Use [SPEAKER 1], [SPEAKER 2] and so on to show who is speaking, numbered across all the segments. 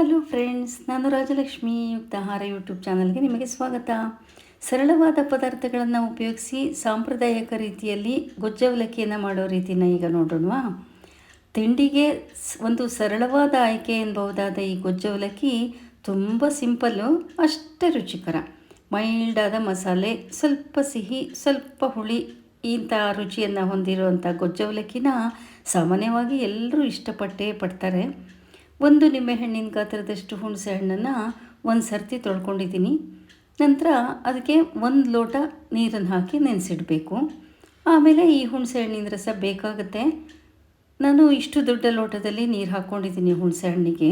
[SPEAKER 1] Hello friends, ನಾನು Rajalakshmi ಯುಕ್ತಾಹಾರ YouTube ಚಾನಲ್ಗೆ ನಿಮಗೆ ಸ್ವಾಗತ. ಸರಳವಾದ ಪದಾರ್ಥಗಳನ್ನು ಉಪಯೋಗಿಸಿ ಸಾಂಪ್ರದಾಯಿಕ ರೀತಿಯಲ್ಲಿ ಗೊಜ್ಜವಲಕ್ಕಿಯನ್ನು ಮಾಡೋ ರೀತಿನ ಈಗ ನೋಡೋಣವಾ. ತಿಂಡಿಗೆ ಒಂದು ಸರಳವಾದ ಆಯ್ಕೆ ಎನ್ನಬಹುದಾದ ಈ ಗೊಜ್ಜವಲಕ್ಕಿ ತುಂಬ ಸಿಂಪಲ್ಲು, ಅಷ್ಟೇ ರುಚಿಕರ. ಮೈಲ್ಡಾದ ಮಸಾಲೆ, ಸ್ವಲ್ಪ ಸಿಹಿ, ಸ್ವಲ್ಪ ಹುಳಿ, ಇಂಥ ರುಚಿಯನ್ನು ಹೊಂದಿರುವಂಥ ಗೊಜ್ಜವಲಕ್ಕಿನ ಸಾಮಾನ್ಯವಾಗಿ ಎಲ್ಲರೂ ಇಷ್ಟಪಟ್ಟೇ ಪಡ್ತಾರೆ. ಒಂದು ನಿಂಬೆಹಣ್ಣಿನ ಗಾತ್ರದಷ್ಟು ಹುಣಸೆ ಹಣ್ಣನ್ನು ಒಂದು ಸರ್ತಿ ತೊಳ್ಕೊಂಡಿದ್ದೀನಿ. ನಂತರ ಅದಕ್ಕೆ ಒಂದು ಲೋಟ ನೀರನ್ನು ಹಾಕಿ ನೆನೆಸಿಡಬೇಕು. ಆಮೇಲೆ ಈ ಹುಣಸೆ ಹಣ್ಣಿನ ರಸ ಬೇಕಾಗುತ್ತೆ. ನಾನು ಇಷ್ಟು ದೊಡ್ಡ ಲೋಟದಲ್ಲಿ ನೀರು ಹಾಕ್ಕೊಂಡಿದ್ದೀನಿ ಹುಣಸೆ ಹಣ್ಣಿಗೆ.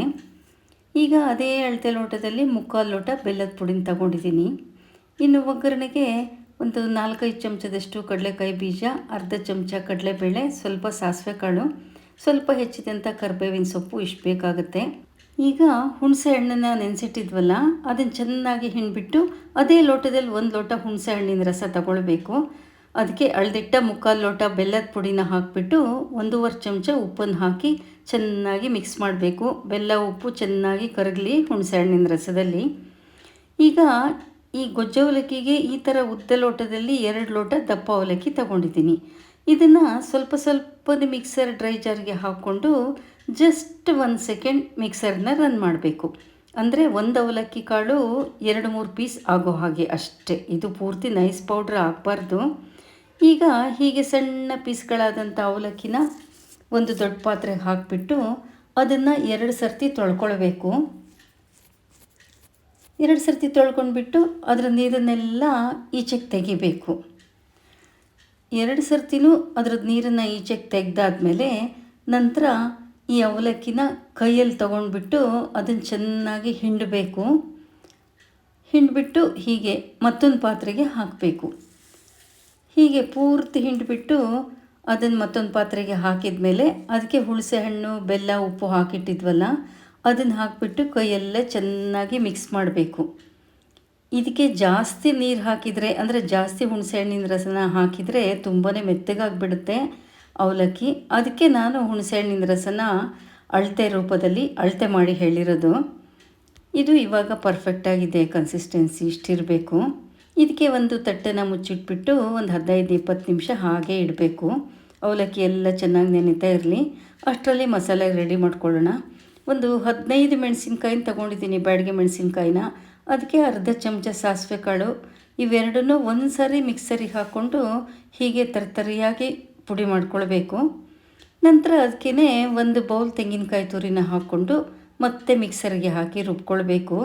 [SPEAKER 1] ಈಗ ಅದೇ ಅಳತೆ ಲೋಟದಲ್ಲಿ ಮುಕ್ಕಾಲು ಲೋಟ ಬೆಲ್ಲದ ಪುಡಿನ ತಗೊಂಡಿದ್ದೀನಿ. ಇನ್ನು ಒಗ್ಗರಣೆಗೆ ಒಂದು ನಾಲ್ಕೈದು ಚಮಚದಷ್ಟು ಕಡಲೆಕಾಯಿ ಬೀಜ, ಅರ್ಧ ಚಮಚ ಕಡಲೆಬೇಳೆ, ಸ್ವಲ್ಪ ಸಾಸಿವೆ ಕಾಳು ಸ್ವಲ್ಪ ಹೆಚ್ಚಿದಂಥ ಕರ್ಬೇವಿನ ಸೊಪ್ಪು ಇಷ್ಟು ಬೇಕಾಗುತ್ತೆ. ಈಗ ಹುಣಸೆ ಹಣ್ಣನ್ನು ನೆನೆಸಿಟ್ಟಿದ್ವಲ್ಲ ಅದನ್ನು ಚೆನ್ನಾಗಿ ಹಿಂಡ್ಬಿಟ್ಟು ಅದೇ ಲೋಟದಲ್ಲಿ ಒಂದು ಲೋಟ ಹುಣಸೆ ಹಣ್ಣಿನ ರಸ ತಗೊಳ್ಬೇಕು. ಅದಕ್ಕೆ ಅಳ್ದಿಟ್ಟ ಮುಕ್ಕಾಲು ಲೋಟ ಬೆಲ್ಲದ ಪುಡಿನ ಹಾಕಿಬಿಟ್ಟು ಒಂದೂವರೆ ಚಮಚ ಉಪ್ಪನ್ನು ಹಾಕಿ ಚೆನ್ನಾಗಿ ಮಿಕ್ಸ್ ಮಾಡಬೇಕು. ಬೆಲ್ಲ, ಉಪ್ಪು ಚೆನ್ನಾಗಿ ಕರಗಲಿ ಹುಣಸೆ ಹಣ್ಣಿನ ರಸದಲ್ಲಿ. ಈಗ ಈ ಗೊಜ್ಜ ಅವಲಕ್ಕಿಗೆ ಈ ಥರ ಉದ್ದ ಲೋಟದಲ್ಲಿ ಎರಡು ಲೋಟ ದಪ್ಪ ಅವಲಕ್ಕಿ ತಗೊಂಡಿದ್ದೀನಿ. ಇದನ್ನು ಸ್ವಲ್ಪ ಸ್ವಲ್ಪ ಮಿಕ್ಸರ್ ಡ್ರೈ ಜಾರ್ಗೆ ಹಾಕ್ಕೊಂಡು ಜಸ್ಟ್ ಒಂದು ಸೆಕೆಂಡ್ ಮಿಕ್ಸರ್ನ ರನ್ ಮಾಡಬೇಕು. ಅಂದರೆ ಒಂದು ಅವಲಕ್ಕಿ ಕಾಳು ಎರಡು ಮೂರು ಪೀಸ್ ಆಗೋ ಹಾಗೆ ಅಷ್ಟೇ. ಇದು ಪೂರ್ತಿ ನೈಸ್ ಪೌಡ್ರ್ ಹಾಕ್ಬಾರ್ದು ಈಗ ಹೀಗೆ ಸಣ್ಣ ಪೀಸ್ಗಳಾದಂಥ ಅವಲಕ್ಕಿನ ಒಂದು ದೊಡ್ಡ ಪಾತ್ರೆಗೆ ಹಾಕಿಬಿಟ್ಟು ಅದನ್ನು ಎರಡು ಸರ್ತಿ ತೊಳ್ಕೊಳ್ಬೇಕು. ಎರಡು ಸರ್ತಿ ತೊಳ್ಕೊಂಡ್ಬಿಟ್ಟು ಅದರ ನೀರನ್ನೆಲ್ಲ ಈಚೆಗೆ ತೆಗಿಬೇಕು. ಎರಡು ಸರ್ತಿನೂ ಅದ್ರದ್ದು ನೀರನ್ನು ಈಚೆಗೆ ತೆಗೆದಾದ್ಮೇಲೆ ನಂತರ ಈ ಅವಲಕ್ಕಿನ ಕೈಯಲ್ಲಿ ತೊಗೊಂಡ್ಬಿಟ್ಟು ಅದನ್ನು ಚೆನ್ನಾಗಿ ಹಿಂಡಬೇಕು. ಹಿಂಡ್ಬಿಟ್ಟು ಹೀಗೆ ಮತ್ತೊಂದು ಪಾತ್ರೆಗೆ ಹಾಕಬೇಕು. ಹೀಗೆ ಪೂರ್ತಿ ಹಿಂಡಿಬಿಟ್ಟು ಅದನ್ನು ಮತ್ತೊಂದು ಪಾತ್ರೆಗೆ ಹಾಕಿದ ಮೇಲೆ ಅದಕ್ಕೆ ಹುಳಸೆ ಹಣ್ಣು ಬೆಲ್ಲ, ಉಪ್ಪು ಹಾಕಿಟ್ಟಿದ್ವಲ್ಲ ಅದನ್ನು ಹಾಕಿಬಿಟ್ಟು ಕೈಯಲ್ಲೇ ಚೆನ್ನಾಗಿ ಮಿಕ್ಸ್ ಮಾಡಬೇಕು. ಇದಕ್ಕೆ ಜಾಸ್ತಿ ನೀರು ಹಾಕಿದರೆ, ಅಂದರೆ ಜಾಸ್ತಿ ಹುಣಸೆ ಹಣ್ಣಿನ ರಸನ ಹಾಕಿದರೆ ತುಂಬಾ ಮೆತ್ತಗಾಗಿಬಿಡುತ್ತೆ ಅವಲಕ್ಕಿ. ಅದಕ್ಕೆ ನಾನು ಹುಣಸೆ ಹಣ್ಣಿನ ರಸನ ಅಳತೆ ರೂಪದಲ್ಲಿ ಅಳತೆ ಮಾಡಿ ಹೇಳಿರೋದು. ಇದು ಇವಾಗ ಪರ್ಫೆಕ್ಟಾಗಿದೆ ಕನ್ಸಿಸ್ಟೆನ್ಸಿ ಇಷ್ಟಿರಬೇಕು. ಇದಕ್ಕೆ ಒಂದು ತಟ್ಟೆನ ಮುಚ್ಚಿಟ್ಬಿಟ್ಟು ಒಂದು ಹದಿನೈದು ಇಪ್ಪತ್ತು ನಿಮಿಷ ಹಾಗೆ ಇಡಬೇಕು. ಅವಲಕ್ಕಿ ಎಲ್ಲ ಚೆನ್ನಾಗಿ ನೆನೀತಾ ಇರಲಿ. ಅಷ್ಟರಲ್ಲಿ ಮಸಾಲೆ ರೆಡಿ ಮಾಡ್ಕೊಳ್ಳೋಣ. ಒಂದು ಹದಿನೈದು ಮೆಣಸಿನ್ಕಾಯಿನ ತೊಗೊಂಡಿದ್ದೀನಿ, ಬ್ಯಾಡಿಗೆ ಮೆಣಸಿನ್ಕಾಯಿನ. ಅದಕ್ಕೆ ಅರ್ಧ ಚಮಚ ಸಾಸಿವೆ ಕಾಳು, ಇವೆರಡನ್ನೂ ಒಂದು ಸಾರಿ ಮಿಕ್ಸರಿಗೆ ಹಾಕ್ಕೊಂಡು ಹೀಗೆ ತರ್ತರಿಯಾಗಿ ಪುಡಿ ಮಾಡ್ಕೊಳ್ಬೇಕು. ನಂತರ ಅದಕ್ಕೇ ಒಂದು ಬೌಲ್ ತೆಂಗಿನಕಾಯಿ ತುರಿನ ಹಾಕ್ಕೊಂಡು ಮತ್ತೆ ಮಿಕ್ಸರ್ಗೆ ಹಾಕಿ ರುಬ್ಕೊಳ್ಬೇಕು.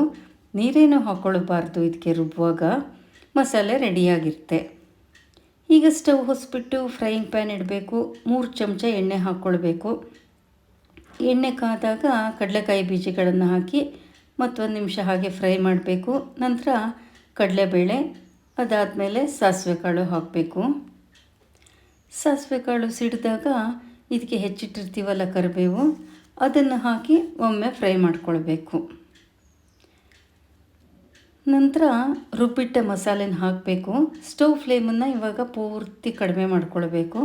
[SPEAKER 1] ನೀರೇನು ಹಾಕ್ಕೊಳ್ಬಾರ್ದು ಇದಕ್ಕೆ ರುಬ್ಬುವಾಗ ಮಸಾಲೆ ರೆಡಿಯಾಗಿರುತ್ತೆ. ಈಗ ಸ್ಟವ್ ಹೊಸ್ಬಿಟ್ಟು ಫ್ರೈಯಿಂಗ್ ಪ್ಯಾನ್ ಇಡಬೇಕು. ಮೂರು ಚಮಚ ಎಣ್ಣೆ ಹಾಕ್ಕೊಳ್ಬೇಕು. ಎಣ್ಣೆ ಕಾದಾಗ ಕಡಲೆಕಾಯಿ ಬೀಜಗಳನ್ನು ಹಾಕಿ ಮತ್ತೊಂದು ನಿಮಿಷ ಹಾಗೆ ಫ್ರೈ ಮಾಡಬೇಕು. ನಂತರ ಕಡಲೆಬೇಳೆ, ಅದಾದಮೇಲೆ ಸಾಸಿವೆ ಕಾಳು ಹಾಕಬೇಕು. ಸಾಸಿವೆ ಕಾಳು ಸಿಡಿದಾಗ ಇದಕ್ಕೆ ಹೆಚ್ಚಿಟ್ಟಿರ್ತೀವಲ್ಲ ಕರಿಬೇವು, ಅದನ್ನು ಹಾಕಿ ಒಮ್ಮೆ ಫ್ರೈ ಮಾಡ್ಕೊಳ್ಬೇಕು. ನಂತರ ರುಬ್ಬಿಟ್ಟ ಮಸಾಲೆನ ಹಾಕಬೇಕು. ಸ್ಟವ್ ಫ್ಲೇಮನ್ನು ಇವಾಗ ಪೂರ್ತಿ ಕಡಿಮೆ ಮಾಡ್ಕೊಳ್ಬೇಕು.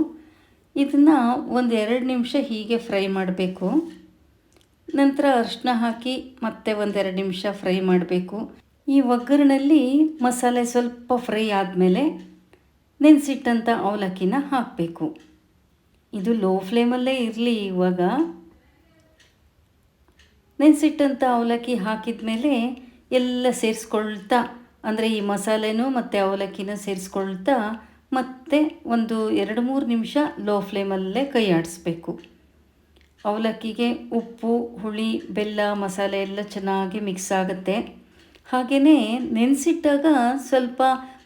[SPEAKER 1] ಇದನ್ನು ಒಂದು ಎರಡು ನಿಮಿಷ ಹೀಗೆ ಫ್ರೈ ಮಾಡಬೇಕು. ನಂತರ ಅರಿಶಿನ ಹಾಕಿ ಮತ್ತೆ ಒಂದೆರಡು ನಿಮಿಷ ಫ್ರೈ ಮಾಡಬೇಕು. ಈ ಒಗ್ಗರಣೆಯಲ್ಲಿ ಮಸಾಲೆ ಸ್ವಲ್ಪ ಫ್ರೈ ಆದಮೇಲೆ ನೆನೆಸಿಟ್ಟಂಥ ಅವಲಕ್ಕಿನ ಹಾಕಬೇಕು. ಇದು ಲೋ ಫ್ಲೇಮಲ್ಲೇ ಇರಲಿ ಇವಾಗ. ನೆನೆಸಿಟ್ಟಂಥ ಅವಲಕ್ಕಿ ಹಾಕಿದ ಮೇಲೆ ಎಲ್ಲ ಸೇರಿಸ್ಕೊಳ್ತಾ, ಅಂದರೆ ಈ ಮಸಾಲೆನೂ ಮತ್ತು ಅವಲಕ್ಕಿನ ಸೇರಿಸ್ಕೊಳ್ತಾ ಮತ್ತೆ ಒಂದು ಎರಡು ಮೂರು ನಿಮಿಷ ಲೋ ಫ್ಲೇಮಲ್ಲೇ ಕೈ ಆಡಿಸ್ಬೇಕು ಅವಲಕ್ಕಿಗೆ ಉಪ್ಪು, ಹುಳಿ, ಬೆಲ್ಲ, ಮಸಾಲೆ ಎಲ್ಲ ಚೆನ್ನಾಗಿ ಮಿಕ್ಸ್ ಆಗುತ್ತೆ. ಹಾಗೆಯೇ ನೆನೆಸಿಟ್ಟಾಗ ಸ್ವಲ್ಪ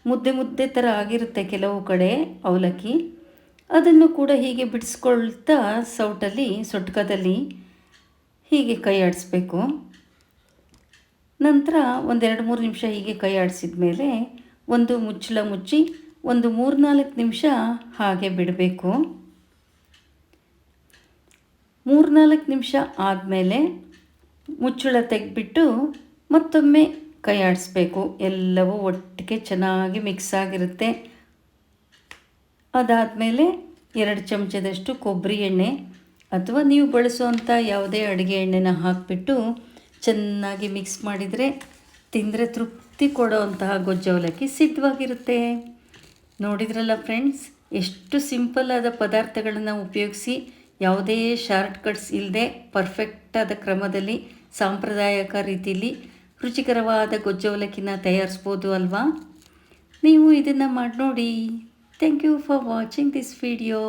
[SPEAKER 1] ಮುದ್ದೆ ಮುದ್ದೆ ಥರ ಆಗಿರುತ್ತೆ ಕೆಲವು ಕಡೆ ಅವಲಕ್ಕಿ. ಅದನ್ನು ಕೂಡ ಹೀಗೆ ಬಿಡಿಸ್ಕೊಳ್ತಾ ಸೌಟಲ್ಲಿ, ಸೊಟ್ಕದಲ್ಲಿ ಹೀಗೆ ಕೈ ಆಡಿಸ್ಬೇಕು. ನಂತರ ಒಂದೆರಡು ಮೂರು ನಿಮಿಷ ಹೀಗೆ ಕೈ ಆಡಿಸಿದ ಮೇಲೆ ಒಂದು ಮುಚ್ಚಳ ಮುಚ್ಚಿ ಒಂದು ಮೂರ್ನಾಲ್ಕು ನಿಮಿಷ ಹಾಗೆ ಬಿಡಬೇಕು. ಮೂರ್ನಾಲ್ಕು ನಿಮಿಷ ಆದಮೇಲೆ ಮುಚ್ಚಳ ತೆಗೆದ್ಬಿಟ್ಟು ಮತ್ತೊಮ್ಮೆ ಕೈ ಆಡಿಸ್ಬೇಕು. ಎಲ್ಲವೂ ಒಟ್ಟಿಗೆ ಚೆನ್ನಾಗಿ ಮಿಕ್ಸ್ ಆಗಿರುತ್ತೆ. ಅದಾದಮೇಲೆ ಎರಡು ಚಮಚದಷ್ಟು ಕೊಬ್ಬರಿ ಎಣ್ಣೆ ಅಥವಾ ನೀವು ಬಳಸುವಂಥ ಯಾವುದೇ ಅಡುಗೆ ಎಣ್ಣೆನ ಹಾಕಿಬಿಟ್ಟು ಚೆನ್ನಾಗಿ ಮಿಕ್ಸ್ ಮಾಡಿದರೆ ತಿಂದರೆ ತೃಪ್ತಿ ಕೊಡೋವಂತಹ ಗೊಜ್ಜವಲಕ್ಕಿ ಸಿದ್ಧವಾಗಿರುತ್ತೆ. ನೋಡಿದ್ರಲ್ಲ ಫ್ರೆಂಡ್ಸ್ ಎಷ್ಟು ಸಿಂಪಲ್ ಆದ ಪದಾರ್ಥಗಳನ್ನು ಉಪಯೋಗಿಸಿ ಯಾವುದೇ ಶಾರ್ಟ್ ಕಟ್ಸ್ ಇಲ್ಲದೆ ಪರ್ಫೆಕ್ಟಾದ ಕ್ರಮದಲ್ಲಿ, ಸಾಂಪ್ರದಾಯಿಕ ರೀತಿಯಲ್ಲಿ ರುಚಿಕರವಾದ ಗೊಜ್ಜವಲಕ್ಕಿನ ತಯಾರಿಸ್ಬೋದು ಅಲ್ವಾ? ನೀವು ಇದನ್ನು ಮಾಡಿ ನೋಡಿ thank you for watching this video